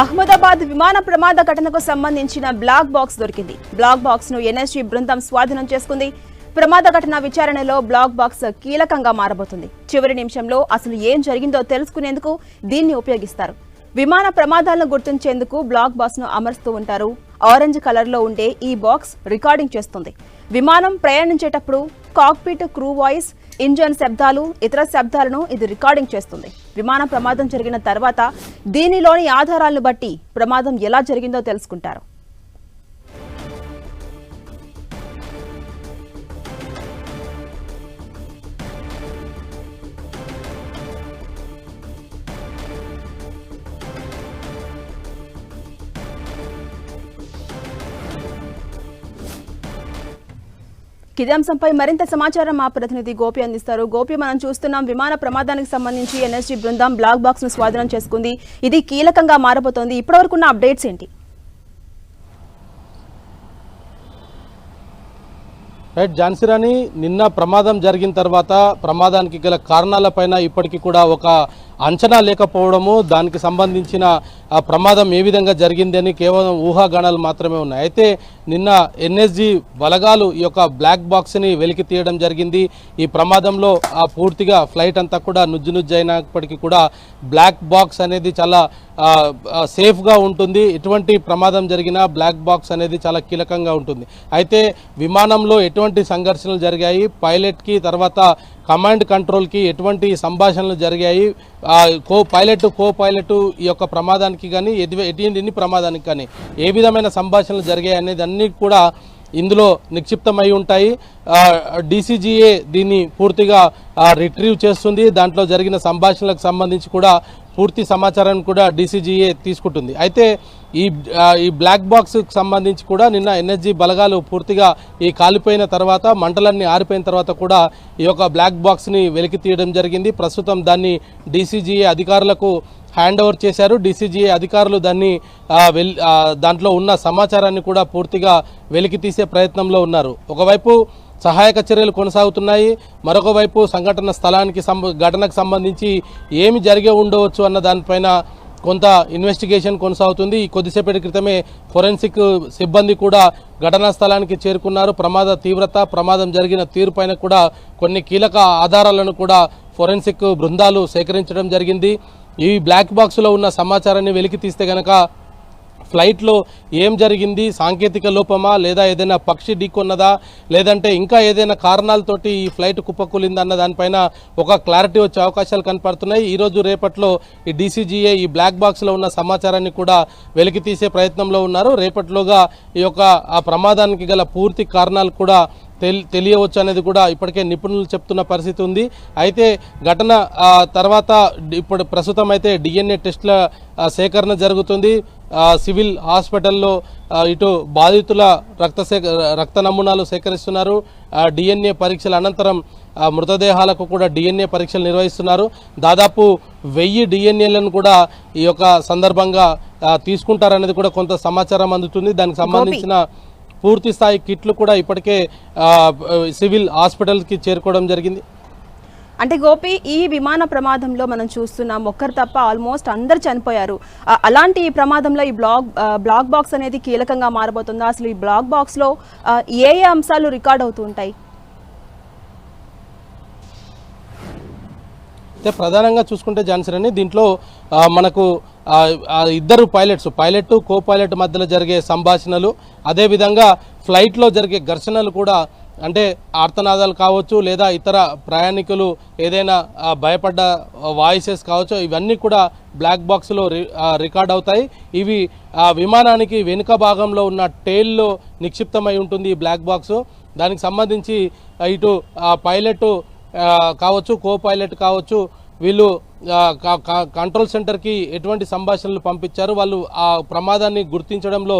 అహ్మదాబాద్ విమాన ప్రమాద ఘటనకు సంబంధించిన బ్లాక్ బాక్స్ దొరికింది. బ్లాక్ బాక్స్ను ఎన్ఎస్జీ బృందం స్వాధీనం చేసుకుంది. ప్రమాద ఘటన విచారణలో బ్లాక్ బాక్స్ కీలకంగా మారబోతుంది. చివరి నిమిషంలో అసలు ఏం జరిగిందో తెలుసుకునేందుకు దీన్ని ఉపయోగిస్తారు. విమాన ప్రమాదాలను గుర్తించేందుకు బ్లాక్ బాక్స్ను అమరుస్తూ ఉంటారు. ఆరెంజ్ కలర్లో ఉండే ఈ బాక్స్ రికార్డింగ్ చేస్తుంది. విమానం ప్రయాణించేటప్పుడు కాక్పిట్ క్రూ వాయిస్ ఇంజన్ శబ్దాలు ఇతర శబ్దాలను ఇది రికార్డింగ్ చేస్తుంది. విమాన ప్రమాదం జరిగిన తర్వాత దీనిలోని ఆధారాలను బట్టి ప్రమాదం ఎలా జరిగిందో తెలుసుకుంటారు. ఇదే అంశంపై మరింత సమాచారం మా ప్రతినిధి గోపి అందిస్తారు. గోపి మనం చూస్తున్నాం విమాన ప్రమాదానికి సంబంధించి ఎన్ఎస్జీ బృందం బ్లాక్ బాక్స్ను స్వాధీనం చేసుకుంది. ఇది కీలకంగా మారబోతోంది. ఇప్పటివరకు ఉన్న అప్డేట్స్ ఏంటి? రైట్ ఝాన్సీరాణి నిన్న ప్రమాదం జరిగిన తర్వాత ప్రమాదానికి గల కారణాలపైన ఇప్పటికీ కూడా ఒక అంచనా లేకపోవడము దానికి సంబంధించిన ఆ ప్రమాదం ఏ విధంగా జరిగిందని కేవలం ఊహాగానాలు మాత్రమే ఉన్నాయి. అయితే నిన్న ఎన్ఎస్జి బలగాలు ఈ యొక్క బ్లాక్ బాక్స్ని వెలికి తీయడం జరిగింది. ఈ ప్రమాదంలో ఆ పూర్తిగా ఫ్లైట్ అంతా కూడా నుజ్జు నుజ్జు అయినప్పటికీ కూడా బ్లాక్ బాక్స్ అనేది చాలా సేఫ్గా ఉంటుంది. ఎటువంటి ప్రమాదం జరిగినా బ్లాక్ బాక్స్ అనేది చాలా కీలకంగా ఉంటుంది. అయితే విమానంలో ఎటువంటి సంఘర్షణలు జరిగాయి? పైలట్కి తర్వాత కమాండ్ కంట్రోల్కి ఎటువంటి సంభాషణలు జరిగాయి కో పైలట్ కో పైలట్ ఈ యొక్క ప్రమాదానికి కానీ ఎటు ఎటువంటి ప్రమాదానికి కానీ ఏ విధమైన సంభాషణలు జరిగాయి అనేది అన్నీ కూడా ఇందులో నిక్షిప్తమై ఉంటాయి. డీసీజీఏ దీన్ని పూర్తిగా రిట్రీవ్ చేస్తుంది. దాంట్లో జరిగిన సంభాషణలకు సంబంధించి కూడా పూర్తి సమాచారాన్ని కూడా డీసీజీఏ తీసుకుంటుంది. అయితే ఈ ఈ బ్లాక్ బాక్స్కి సంబంధించి కూడా నిన్న ఎన్ఎస్జీ బలగాలు పూర్తిగా ఈ కాలిపోయిన తర్వాత మంటలన్నీ ఆరిపోయిన తర్వాత కూడా ఈ యొక్క బ్లాక్ బాక్స్ని వెలికి తీయడం జరిగింది. ప్రస్తుతం దాన్ని డీసీజీఏ అధికారులకు హ్యాండ్ ఓవర్ చేశారు. డీసీజీఏ అధికారులు దాన్ని వెల్ దాంట్లో ఉన్న సమాచారాన్ని కూడా పూర్తిగా వెలికి తీసే ప్రయత్నంలో ఉన్నారు. ఒకవైపు సహాయక చర్యలు కొనసాగుతున్నాయి. మరొక వైపు సంఘటన స్థలానికి ఘటనకు సంబంధించి ఏమి జరిగే ఉండవచ్చు అన్న దానిపైన కొంత ఇన్వెస్టిగేషన్ కొనసాగుతుంది. ఈ కొద్దిసేపటి క్రితమే ఫోరెన్సిక్ సిబ్బంది కూడా ఘటనా స్థలానికి చేరుకున్నారు. ప్రమాద తీవ్రత ప్రమాదం జరిగిన తీరుపైన కూడా కొన్ని కీలక ఆధారాలను కూడా ఫోరెన్సిక్ బృందాలు సేకరించడం జరిగింది. ఈ బ్లాక్ బాక్స్లో ఉన్న సమాచారాన్ని వెలికి తీస్తే గనక ఫ్లైట్లో ఏం జరిగింది? సాంకేతిక లోపమా? లేదా ఏదైనా పక్షి ఢీకొన్నదా? లేదంటే ఇంకా ఏదైనా కారణాలతోటి ఈ ఫ్లైట్ కుప్పకూలిందా అన్న దానిపైన ఒక క్లారిటీ వచ్చే అవకాశాలు కనపడుతున్నాయి. ఈరోజు రేపట్లో ఈ డీసీజీఏ ఈ బ్లాక్ బాక్స్లో ఉన్న సమాచారాన్ని కూడా వెలికి తీసే ప్రయత్నంలో ఉన్నారు. రేపట్లోగా ఈ యొక్క ఆ ప్రమాదానికి గల పూర్తి కారణాలు కూడా తెలియవచ్చు అనేది కూడా ఇప్పటికే నిపుణులు చెప్తున్న పరిస్థితి ఉంది. అయితే ఘటన తర్వాత ఇప్పుడు ప్రస్తుతం అయితే డిఎన్ఏ టెస్ట్ల సేకరణ జరుగుతుంది. సివిల్ హాస్పిటల్లో ఇటు బాధితుల రక్త రక్త నమూనాలు సేకరిస్తున్నారు. డిఎన్ఏ పరీక్షల అనంతరం మృతదేహాలకు కూడా డిఎన్ఏ పరీక్షలు నిర్వహిస్తున్నారు. దాదాపు వెయ్యి డిఎన్ఏలను కూడా ఈ యొక్క సందర్భంగా తీసుకుంటారనేది కూడా కొంత సమాచారం అందుతుంది. దానికి సంబంధించిన పూర్తి స్థాయి కిట్లు కూడా ఇప్పటికే సివిల్ హాస్పిటల్కి చేరుకోవడం జరిగింది. అంటే గోపి ఈ విమాన ప్రమాదంలో మనం చూస్తున్నాం ఒక్కరు తప్ప ఆల్మోస్ట్ అందరు చనిపోయారు. అలాంటి ఈ ప్రమాదంలో ఈ బ్లాక్ బ్లాక్ బాక్స్ అనేది కీలకంగా మారబోతుందా? అసలు ఈ బ్లాక్ బాక్స్లో ఏ ఏ అంశాలు రికార్డ్ అవుతూ అయితే ప్రధానంగా చూసుకుంటే జాన్సన్ అని దీంట్లో మనకు ఇద్దరు పైలట్స్ పైలట్ కో పైలట్ మధ్యలో జరిగే సంభాషణలు అదేవిధంగా ఫ్లైట్లో జరిగే ఘర్షణలు కూడా అంటే ఆర్తనాదాలు కావచ్చు లేదా ఇతర ప్రయాణికులు ఏదైనా భయపడ్డ వాయిసెస్ కావచ్చు ఇవన్నీ కూడా బ్లాక్ బాక్స్లో రి రికార్డ్ అవుతాయి. ఇవి ఆ విమానానికి వెనుక భాగంలో ఉన్న టేల్లో నిక్షిప్తమై ఉంటుంది ఈ బ్లాక్ బాక్స్. దానికి సంబంధించి ఇటు ఆ పైలట్ కావచ్చు కో పైలట్ కావచ్చు వీళ్ళు కంట్రోల్ సెంటర్కి ఎటువంటి సంభాషణలు పంపించారు వాళ్ళు ఆ ప్రమాదాన్ని గుర్తించడంలో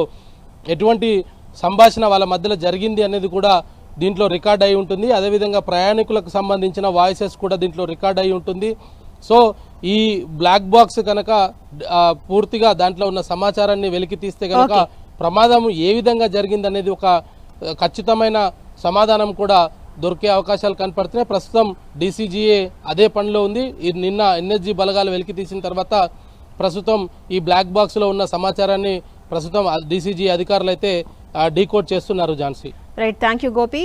ఎటువంటి సంభాషణ వాళ్ళ మధ్యలో జరిగింది అనేది కూడా దీంట్లో రికార్డ్ అయి ఉంటుంది. అదేవిధంగా ప్రయాణికులకు సంబంధించిన వాయిసెస్ కూడా దీంట్లో రికార్డ్ అయి ఉంటుంది. సో ఈ బ్లాక్ బాక్స్ కనుక పూర్తిగా దాంట్లో ఉన్న సమాచారాన్ని వెలికి తీస్తే కనుక ప్రమాదం ఏ విధంగా జరిగింది అనేది ఒక ఖచ్చితమైన సమాధానం కూడా దొరికే అవకాశాలు కనపడుతున్నాయి. ప్రస్తుతం డీసీజీఏ అదే పనిలో ఉంది. ఈ నిన్న ఎన్ఎస్జీ బలగాలు వెలికి తీసిన తర్వాత ప్రస్తుతం ఈ బ్లాక్ బాక్స్లో ఉన్న సమాచారాన్ని ప్రస్తుతం డీసీజీ అధికారులు అయితే డీకోడ్ చేస్తున్నారు Jhansi. Right thank you Gopi